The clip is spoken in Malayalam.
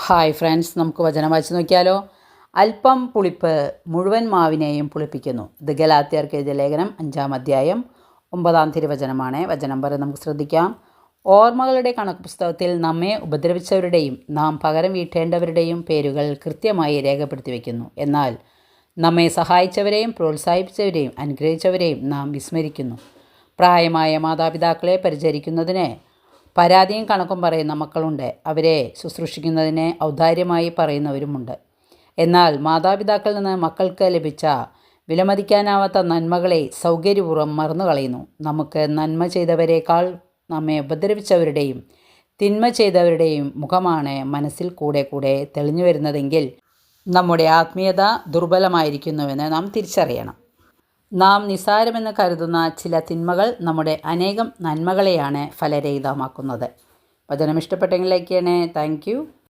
ഹായ് ഫ്രണ്ട്സ് നമുക്ക് വചനം വായിച്ച് നോക്കിയാലോ? അല്പം പുളിപ്പ് മുഴുവൻ മാവിനെയും പുളിപ്പിക്കുന്നു. ഇത് ഗലാത്തിയർക്ക് എഴുതിയ ലേഖനം അഞ്ചാം അധ്യായം ഒമ്പതാം തിരുവചനമാണ്. വചനം വരെ നമുക്ക് ശ്രദ്ധിക്കാം. ഓർമ്മകളുടെ കണക്ക് പുസ്തകത്തിൽ നമ്മെ ഉപദ്രവിച്ചവരുടെയും നാം പകരം വീട്ടേണ്ടവരുടെയും പേരുകൾ കൃത്യമായി രേഖപ്പെടുത്തി വയ്ക്കുന്നു എന്നാൽ നമ്മെ സഹായിച്ചവരെയും പ്രോത്സാഹിപ്പിച്ചവരെയും അനുഗ്രഹിച്ചവരെയും നാം വിസ്മരിക്കുന്നു. പ്രായമായ മാതാപിതാക്കളെ പരിചരിക്കുന്നതിന് പരാതിയും കണക്കും പറയുന്ന മക്കളുണ്ട്. അവരെ ശുശ്രൂഷിക്കുന്നതിന് ഔദാര്യമായി പറയുന്നവരുമുണ്ട്. എന്നാൽ മാതാപിതാക്കളിൽ നിന്ന് മക്കൾക്ക് ലഭിച്ച വിലമതിക്കാനാവാത്ത നന്മകളെ സൗകര്യപൂർവം മറന്നു കളയുന്നു നമുക്ക് നന്മ ചെയ്തവരേക്കാൾ നമ്മെ ഉപദ്രവിച്ചവരുടെയും തിന്മ ചെയ്തവരുടെയും മുഖമാണ് മനസ്സിൽ കൂടെ കൂടെ തെളിഞ്ഞു വരുന്നതെങ്കിൽ നമ്മുടെ ആത്മീയത ദുർബലമായിരിക്കുന്നുവെന്ന് നാം തിരിച്ചറിയണം. നാം നിസാരമെന്ന് കരുതുന്ന ചില തിന്മകൾ നമ്മുടെ അനേകം നന്മകളെയാണ് ഫലരഹിതമാക്കുന്നത്. വചനം ഇഷ്ടപ്പെട്ടെങ്കിൽ ലൈക്ക് ചെയ്യണേ. താങ്ക്